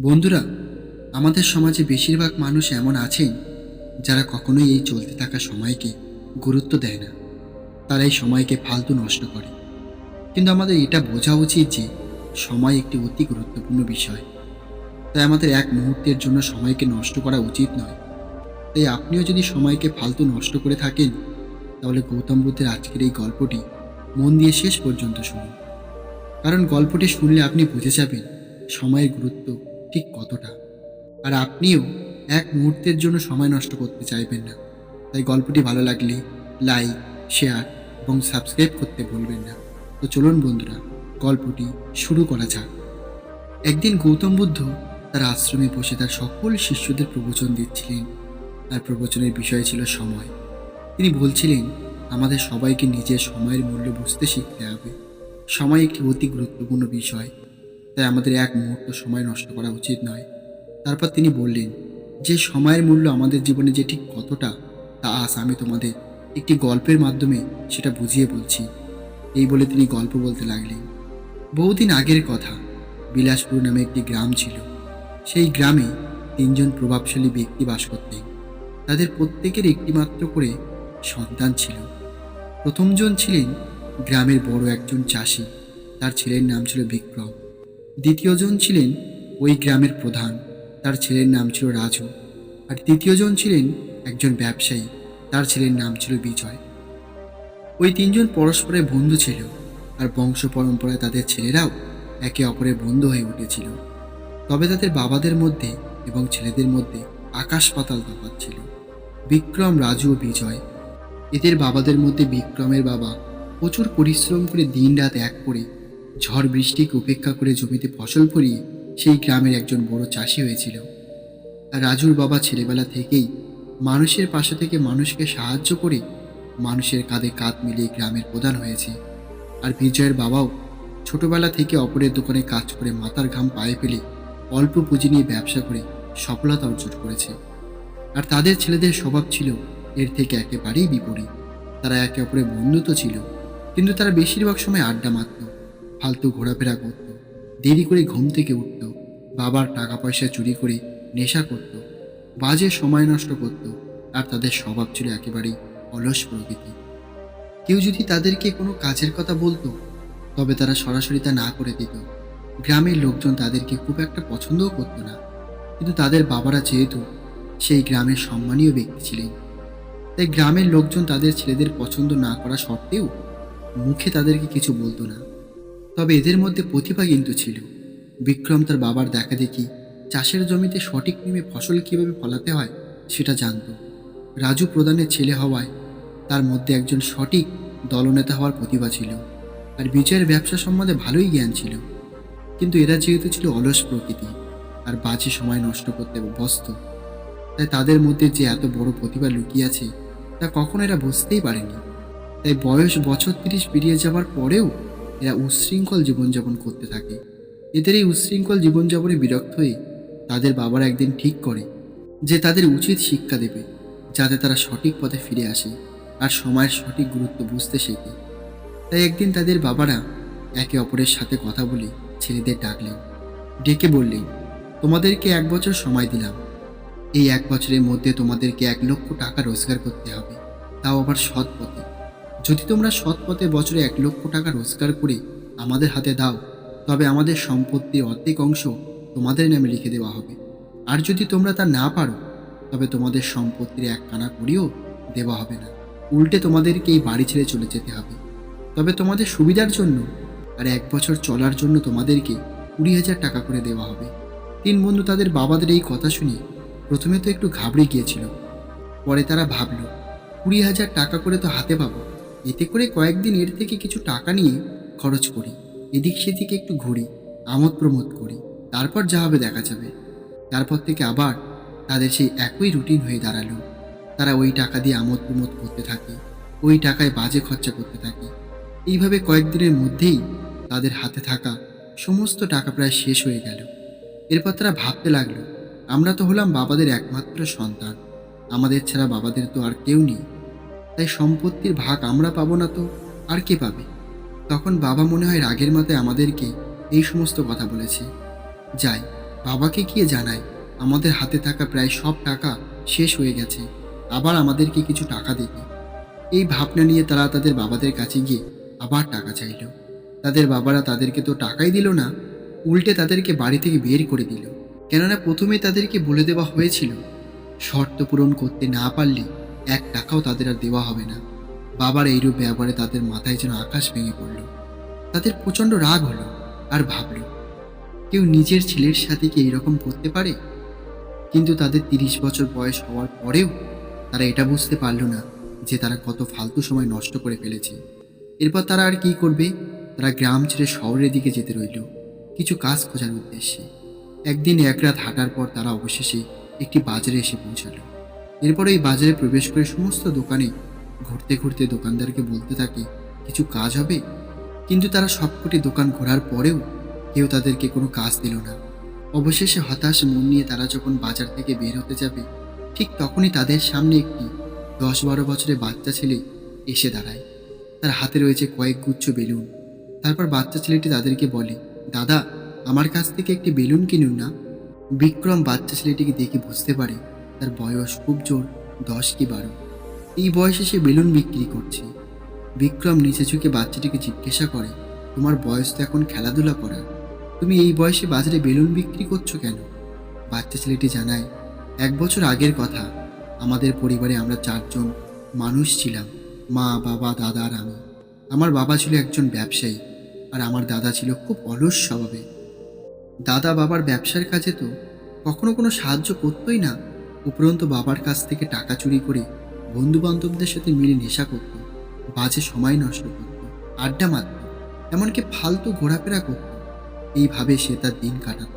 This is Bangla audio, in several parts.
বন্ধুরা, আমাদের সমাজে বেশিরভাগ মানুষ এমন আছেন যারা কখনোই এই চলতে থাকা সময়কে গুরুত্ব দেয় না। তারা এই সময়কে ফালতু নষ্ট করে। কিন্তু আমাদের এটা বোঝা উচিত যে সময় একটি অতি গুরুত্বপূর্ণ বিষয়। তাই আমাদের এক মুহূর্তের জন্য সময়কে নষ্ট করা উচিত নয়। তাই আপনিও যদি সময়কে ফালতু নষ্ট করে থাকেন, তাহলে গৌতম বুদ্ধের আজকের এই গল্পটি মন দিয়ে শেষ পর্যন্ত শুনুন। কারণ গল্পটি শুনলে আপনি বুঝে যাবেন, সময়ের গুরুত্ব ঠিক কতটা? আর আপনিও এক মুহূর্তের জন্য সময় নষ্ট করতে চাইবেন না। তাই গল্পটি ভালো লাগলে লাইক, শেয়ার এবং সাবস্ক্রাইব করতে ভুলবেন না। তো চলুন বন্ধুরা, গল্পটি শুরু করা যাক। একদিন গৌতম বুদ্ধ তার আশ্রমে বসে তার সকল শিষ্যদের প্রবচন দিচ্ছিলেন। তার প্রবচনের বিষয় ছিল সময়। তিনি বলছিলেন, আমাদের সবাইকে নিজের সময়ের মূল্য বুঝতে শিখতে হবে। সময় একটি অতি গুরুত্বপূর্ণ বিষয়। তাই আমাদের এক মুহূর্ত সময় নষ্ট করা উচিত নয়। তারপর তিনি বললেন, যে সময়ের মূল্য আমাদের জীবনে যে ঠিক কতটা, তা আজ আমি তোমাদের একটি গল্পের মাধ্যমে সেটা বুঝিয়ে বলছি। এই বলে তিনি গল্প বলতে লাগলেন। বহুদিন আগের কথা, বিলাসপুর নামে একটি গ্রাম ছিল। সেই গ্রামে তিনজন প্রভাবশালী ব্যক্তি বাস করতেন। তাদের প্রত্যেকের একটিমাত্র করে সন্তান ছিল। প্রথমজন ছিলেন গ্রামের বড় একজন চাষি। তার ছেলের নাম ছিল বিক্রম। দ্বিতীয়জন ছিলেন ওই গ্রামের প্রধান। তার ছেলের নাম ছিল রাজু। আর তৃতীয়জন ছিলেন একজন ব্যবসায়ী। তার ছেলের নাম ছিল বিজয়। ওই তিনজন পরস্পরের বন্ধু ছিল। আর বংশ পরম্পরায় তাদের ছেলেরাও একে অপরের বন্ধু হয়ে উঠেছিল। তবে তাদের বাবাদের মধ্যে এবং ছেলেদের মধ্যে আকাশ পাতাল তফাৎ ছিল। বিক্রম, রাজু ও বিজয়। এদের বাবাদের মধ্যে বিক্রমের বাবা প্রচুর পরিশ্রম করে দিনরাত এক করে ঝড় বৃষ্টিকে উপেক্ষা করে জমিতে ফসল ফলিয়ে সেই গ্রামের একজন বড় চাষি হয়েছিল। রাজুর বাবা ছেলেবেলা থেকেই মানুষের পাশে থেকে মানুষকে সাহায্য করে মানুষের কাঁধে কাঁধ মিলিয়ে গ্রামের প্রধান হয়েছে। আর বিজয়ের বাবাও ছোটবেলা থেকে অপরের দোকানে কাজ করে মাথার ঘাম পায়ে ফেলে অল্প পুঁজি নিয়ে ব্যবসা করে সফলতা অর্জন করেছে। আর তাদের ছেলেদের স্বভাব ছিল, এর থেকে একেবারেই বিপরীত। তারা একে অপরের বন্ধু তো ছিল, কিন্তু তারা বেশিরভাগ সময় আড্ডা মারত। ফালতু ঘোরাফেরা করত। দেরি করে ঘুম থেকে উঠত, বাবার টাকা পয়সা চুরি করে নেশা করত, বাজে সময় নষ্ট করত, আর তাদের স্বভাব ছিল একেবারেই অলস প্রকৃতি কেউ যদি তাদেরকে কোনো কাজের কথা বলতো, তবে তারা সরাসরি তা না করে দিত। গ্রামের লোকজন তাদেরকে খুব একটা পছন্দও করতো না। কিন্তু তাদের বাবারা যেহেতু সেই গ্রামের সম্মানীয় ব্যক্তি ছিলেন, তাই গ্রামের লোকজন তাদের ছেলেদের পছন্দ না করা সত্ত্বেও মুখে তাদেরকে কিছু বলতো না। তবে এদের মধ্যে প্রতিভা কিন্তু ছিল। বিক্রম তার বাবার দেখা দেখি চাষের জমিতে সঠিক নিয়মে ফসল কীভাবে ফলাতে হয় সেটা জানতো। রাজু প্রধানের ছেলে হওয়ায় তার মধ্যে একজন সঠিক দলনেতা হওয়ার প্রতিভা ছিল আর বিজয়ের ব্যবসা সম্বন্ধে ভালোই জ্ঞান ছিল। কিন্তু এরা যেহেতু ছিল অলস প্রকৃতি আর বাজে সময় নষ্ট করতে ব্যস্ত, তাই তাদের মধ্যে যে এত বড় প্রতিভা লুকিয়ে আছে তা কখনো এরা বুঝতেই পারেনি। তাই বয়স বছর তিরিশ পেরিয়ে যাওয়ার পরেও এরা উচ্ছৃঙ্খল জীবনযাপন করতে থাকে। এদের এই উচ্ছৃঙ্খল জীবনযাপনে বিরক্ত হয়ে তাদের বাবারা একদিন ঠিক করে যে তাদের উচিত শিক্ষা দেবে, যাতে তারা সঠিক পথে ফিরে আসে আর সময়ের সঠিক গুরুত্ব বুঝতে শেখে। তাই একদিন তাদের বাবারা একে অপরের সাথে কথা বলে ছেলেদের ডাকলেন, ডেকে বললেন, তোমাদেরকে এক বছর সময় দিলাম। এই এক বছরের মধ্যে তোমাদেরকে এক লক্ষ টাকা রোজগার করতে হবে। তাও আবার সৎ পথে। যদি তোমরা সৎ পথে বছরে এক লক্ষ টাকা রোজগার করে আমাদের হাতে দাও, তবে আমাদের সম্পত্তির অর্ধেক অংশ তোমাদের নামে লিখে দেওয়া হবে। আর যদি তোমরা তা না পারো, তবে তোমাদের সম্পত্তির এক কানা করিও দেওয়া হবে না। উল্টে তোমাদেরকে এই বাড়ি ছেড়ে চলে যেতে হবে। তবে তোমাদের সুবিধার জন্য আর এক বছর চলার জন্য তোমাদেরকে কুড়ি হাজার টাকা করে দেওয়া হবে। তিন বন্ধু তাদের বাবাদের এই কথা শুনে প্রথমে তো একটু ঘাবড়ে গিয়েছিল। পরে তারা ভাবল, কুড়ি হাজার টাকা করে তো হাতে পাবো। এতে করে কয়েকদিন এর থেকে কিছু টাকা নিয়ে খরচ করি, এদিক সেদিকে একটু ঘুরি, আমোদ প্রমোদ করি, তারপর যা হবে দেখা যাবে। তারপর থেকে আবার তাদের সেই একই রুটিন হয়ে দাঁড়াল। তারা ওই টাকা দিয়ে আমোদ প্রমোদ করতে থাকে, ওই টাকায় বাজে খরচা করতে থাকে। এইভাবে কয়েকদিনের মধ্যেই তাদের হাতে থাকা সমস্ত টাকা প্রায় শেষ হয়ে গেল। এরপর তারা ভাবতে লাগল, আমরা তো হলাম বাবাদের একমাত্র সন্তান। আমাদের ছাড়া বাবাদের তো আর কেউ নেই। তাই সম্পত্তির ভাগ আমরা পাবো না তো? আর কে পাবে? তখন বাবা মনে হয় রাগের মাথায় আমাদেরকে এই সমস্ত কথা বলেছে। যাই, বাবাকে গিয়ে জানায় আমাদের হাতে থাকা প্রায় সব টাকা শেষ হয়ে গেছে, আবার আমাদেরকে কিছু টাকা দেবে। এই ভাবনা নিয়ে তারা তাদের বাবাদের কাছে গিয়ে আবার টাকা চাইল। তাদের বাবারা তাদেরকে তো টাকাই দিল না, উল্টে তাদেরকে বাড়ি থেকে বের করে দিল। কেননা প্রথমে তাদেরকে বলে দেওয়া হয়েছিল, শর্ত পূরণ করতে না পারলে এক টাকাও তাদের আর দেওয়া হবে না। বাবার এইরূপ ব্যবহারে তাদের মাথায় যেন আকাশ ভেঙে পড়ল। তাদের প্রচণ্ড রাগ হলো আর ভাবল, কেউ নিজের ছেলের সাথে কি এইরকম করতে পারে? কিন্তু তাদের তিরিশ বছর বয়স হওয়ার পরেও তারা এটা বুঝতে পারল না যে তারা কত ফালতু সময় নষ্ট করে ফেলেছে। এরপর তারা আর কি করবে? তারা গ্রাম ছেড়ে শহরের দিকে যেতে রইল, কিছু কাজ খোঁজার উদ্দেশ্যে। একদিন এক রাত হাঁটার পর তারা অবশেষে একটি বাজারে এসে পৌঁছালো। এরপর এই বাজারে প্রবেশ করে সমস্ত দোকানে ঘুরতে ঘুরতে দোকানদারকে বলতে থাকে, কিছু কাজ হবে? কিন্তু তারা সবকটি দোকান ঘোরার পরেও কেউ তাদেরকে কোনো কাজ দিল না। অবশেষে হতাশ মন নিয়ে তারা যখন বাজার থেকে বের হতে যাবে, ঠিক তখনই তাদের সামনে একটি দশ বারো বছরের বাচ্চা ছেলে এসে দাঁড়ায়। তার হাতে রয়েছে কয়েক গুচ্ছ বেলুন। তারপর বাচ্চা ছেলেটি তাদেরকে বলে, দাদা, আমার কাছ থেকে একটি বেলুন কিনুন না। বিক্রম বাচ্চা ছেলেটিকে দেখে বুঝতে পারে তার বয়স খুব জোর, দশ কি বারো। এই বয়সে সে বেলুন বিক্রি করছে। বিক্রম নিচে ঝুঁকে বাচ্চাটিকে জিজ্ঞাসা করে, তোমার বয়স তো এখন খেলাধুলা করা। তুমি এই বয়সে বাজারে বেলুন বিক্রি করছ কেন? বাচ্চা ছেলেটি জানায়, এক বছর আগের কথা। আমাদের পরিবারে আমরা চারজন মানুষ ছিলাম, মা, বাবা, দাদা আর আমি। আমার বাবা ছিল একজন ব্যবসায়ী আর আমার দাদা ছিল খুব অলস স্বভাবে দাদা বাবার ব্যবসার কাজে তো কখনো কোনো সাহায্য করতোই না। উপরন্ত বাবার কাছ থেকে টাকা চুরি করে বন্ধু বান্ধবদের সাথে মিলে নেশা করত, বাজে সময় নষ্ট করত, আড্ডা মারত, এমনকি ফালতু ঘোরাফেরা করত। এইভাবে সে তার দিন কাটাত।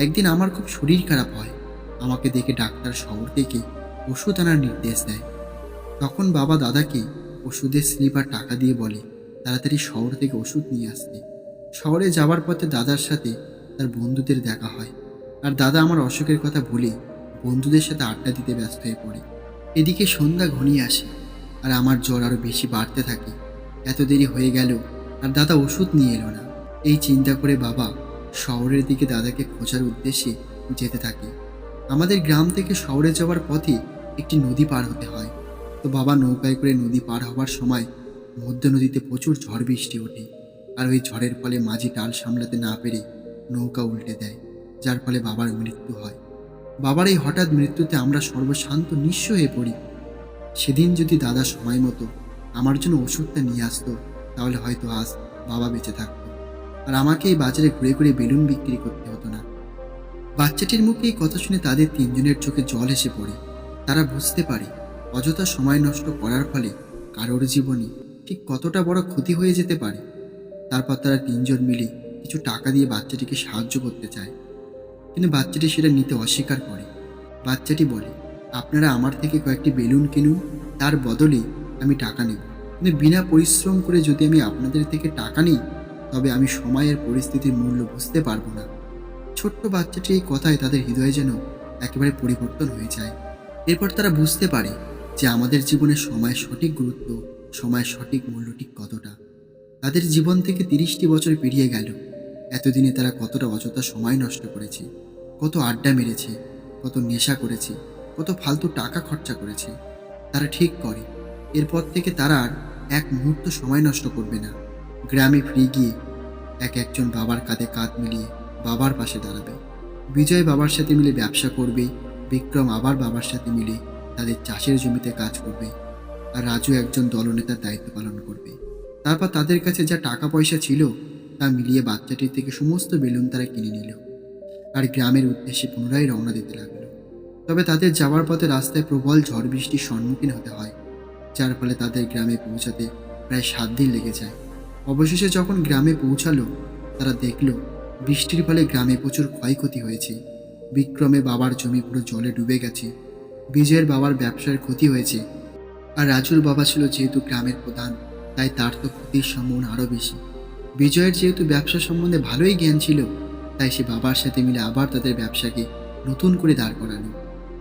একদিন আমার খুব শরীর খারাপ হয়, আমাকে দেখে ডাক্তার শহর থেকে ওষুধ আনার নির্দেশ দেয়। তখন বাবা দাদাকে ওষুধের স্লিপ আর টাকা দিয়ে বলে, তাড়াতাড়ি শহর থেকে ওষুধ নিয়ে আসতে। শহরে যাওয়ার পথে দাদার সাথে তার বন্ধুদের দেখা হয়। আর দাদা আমার অসুখের কথা ভুলে বন্ধুদের সাথে আড্ডা দিতে ব্যস্ত হয়ে পড়ে। এদিকে সন্ধ্যা ঘনিয়ে আসে আর আমার জ্বর আরও বেশি বাড়তে থাকে। এত দেরি হয়ে গেল আর দাদা ওষুধ নিয়ে এলো না। এই চিন্তা করে বাবা শহরের দিকে দাদাকে খোঁজার উদ্দেশ্যে যেতে থাকে। আমাদের গ্রাম থেকে শহরে যাওয়ার পথে একটি নদী পার হতে হয়। তো বাবা নৌকায় করে নদী পার হওয়ার সময় মধ্য নদীতে প্রচুর ঝড় বৃষ্টি ওঠে আর ওই ঝড়ের ফলে মাঝি টাল সামলাতে না পেরে নৌকা উল্টে দেয়, যার ফলে বাবার মৃত্যু হয়। বাবার এই হঠাৎ মৃত্যুতে আমরা সর্বশান্ত নিঃস্ব হয়ে পড়ি। সেদিন যদি দাদা সময় মতো আমার জন্য ওষুধটা নিয়ে আসতো, তাহলে হয়তো আজ বাবা বেঁচে থাকতো। আর আমাকে এই বাজারে ঘুরে ঘুরে বেলুন বিক্রি করতে হতো না। বাচ্চাটির মুখে এই কথা শুনে তাদের তিনজনের চোখে জল এসে পড়ে। তারা বুঝতে পারে, অযথা সময় নষ্ট করার ফলে কারোর জীবনে ঠিক কতটা বড় ক্ষতি হয়ে যেতে পারে। তারপর তারা তিনজন মিলে কিছু টাকা দিয়ে বাচ্চাটিকে সাহায্য করতে চায়। কিন্তু বাচ্চাটি সেটা নিতে অস্বীকার করে। বাচ্চাটি বলে, আপনারা আমার থেকে কয়েকটি বেলুন কিনুন, তার বদলে আমি টাকা নেব। কিন্তু বিনা পরিশ্রম করে যদি আমি আপনাদের থেকে টাকা নিই, তবে আমি সময়ের পরিস্থিতির মূল্য বুঝতে পারব না। ছোট্ট বাচ্চাটি এই কথায় তাদের হৃদয়ে যেন একেবারে পরিবর্তন হয়ে যায়। এরপর তারা বুঝতে পারে যে আমাদের জীবনে সময়ের সঠিক গুরুত্ব, সময়ের সঠিক মূল্য ঠিক কতটা। তাদের জীবন থেকে তিরিশটি বছর পেরিয়ে গেল। এতদিনে তারা কতটা অযথা সময় নষ্ট করেছে, কত আড্ডা মেরেছে, কত নেশা করেছে, কত ফালতু টাকা খরচা করেছে। তারা ঠিক করে, এরপর থেকে তারা আর এক মুহূর্ত সময় নষ্ট করবে না। গ্রামে ফিরে গিয়ে এক একজন বাবার কাঁধে কাঁধ মিলিয়ে বাবার পাশে দাঁড়াবে। বিজয় বাবার সাথে মিলে ব্যবসা করবে, বিক্রম আবার বাবার সাথে মিলে তাদের চাষের জমিতে কাজ করবে আর রাজু একজন দলনেতার দায়িত্ব পালন করবে। তারপর তাদের কাছে যা টাকা পয়সা ছিল তা মিলিয়ে বাচ্চাটির থেকে সমস্ত বেলুন তারা কিনে নিল আর গ্রামের উদ্দেশ্যে পুনরায় রওনা দিতে লাগল। তবে তাদের যাওয়ার পথে রাস্তায় প্রবল ঝড় বৃষ্টির সম্মুখীন হতে হয়, যার ফলে তাদের গ্রামে পৌঁছাতে প্রায় সাত দিন লেগে যায়। অবশেষে যখন গ্রামে পৌঁছালো, তারা দেখল বৃষ্টির ফলে গ্রামে প্রচুর ক্ষয়ক্ষতি হয়েছে। বিক্রমে বাবার জমি পুরো জলে ডুবে গেছে, বিজয়ের বাবার ব্যবসার ক্ষতি হয়েছে আর রাজুর বাবা ছিল যেহেতু গ্রামের প্রধান, তাই তার তো ক্ষতির সম্ভাবনা আরও বেশি। বিজয়ের যেহেতু ব্যবসা সম্বন্ধে ভালোই জ্ঞান ছিল, তাই সে বাবার সাথে মিলে আবার তাদের ব্যবসাকে নতুন করে দাঁড় করালো।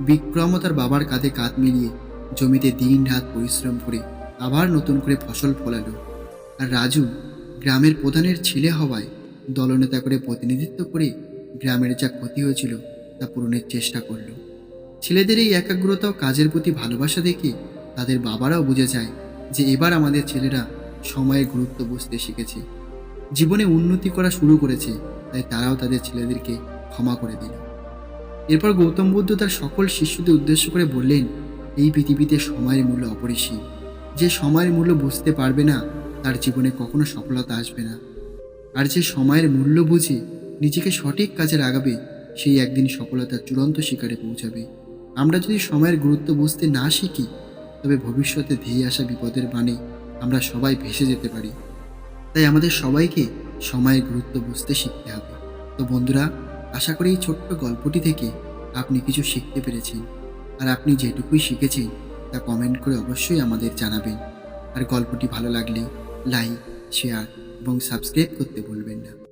বিক্রমও তার বাবার কাঁধে কাঁধ মিলিয়ে জমিতে দিন রাত পরিশ্রম করে আবার নতুন করে ফসল ফলালো। আর রাজু গ্রামের প্রধানের ছেলে হওয়ায় দলনেতা করে প্রতিনিধিত্ব করে গ্রামের যা ক্ষতি হয়েছিল তা পূরণের চেষ্টা করল। ছেলেদের এই একাগ্রতা ও কাজের প্রতি ভালোবাসা দেখে তাদের বাবারাও বুঝে যায় যে এবার আমাদের ছেলেরা সময়ের গুরুত্ব বুঝতে শিখেছে। জীবনে উন্নতি করা শুরু করেছে, তাই তারাও তাদের ছেলেদেরকে ক্ষমা করে দিল। এরপর গৌতম বুদ্ধ তার সকল শিষ্যদের উদ্দেশ্য করে বললেন, এই পৃথিবীতে সময়ের মূল্য অপরিসীম। যে সময়ের মূল্য বুঝতে পারবে না, তার জীবনে কখনো সফলতা আসবে না। আর যে সময়ের মূল্য বুঝে নিজেকে সঠিক কাজে লাগাবে, সেই একদিন সফলতার চূড়ান্ত শিকারে পৌঁছাবে। আমরা যদি সময়ের গুরুত্ব বুঝতে না শিখি, তবে ভবিষ্যতে ধেয়ে আসা বিপদের বাণে আমরা সবাই ভেসে যেতে পারি। তাই আমাদের সবাইকে সময়ের গুরুত্ব বুঝতে শিখতে হবে। তো বন্ধুরা, আশা করি এই ছোট্ট গল্পটি থেকে আপনি কিছু শিখতে পেরেছেন। আর আপনি যেটুকুই শিখেছেন, তা কমেন্ট করে অবশ্যই আমাদের জানাবেন। আর গল্পটি ভালো লাগলে লাইক শেয়ার এবং সাবস্ক্রাইব করতে ভুলবেন না।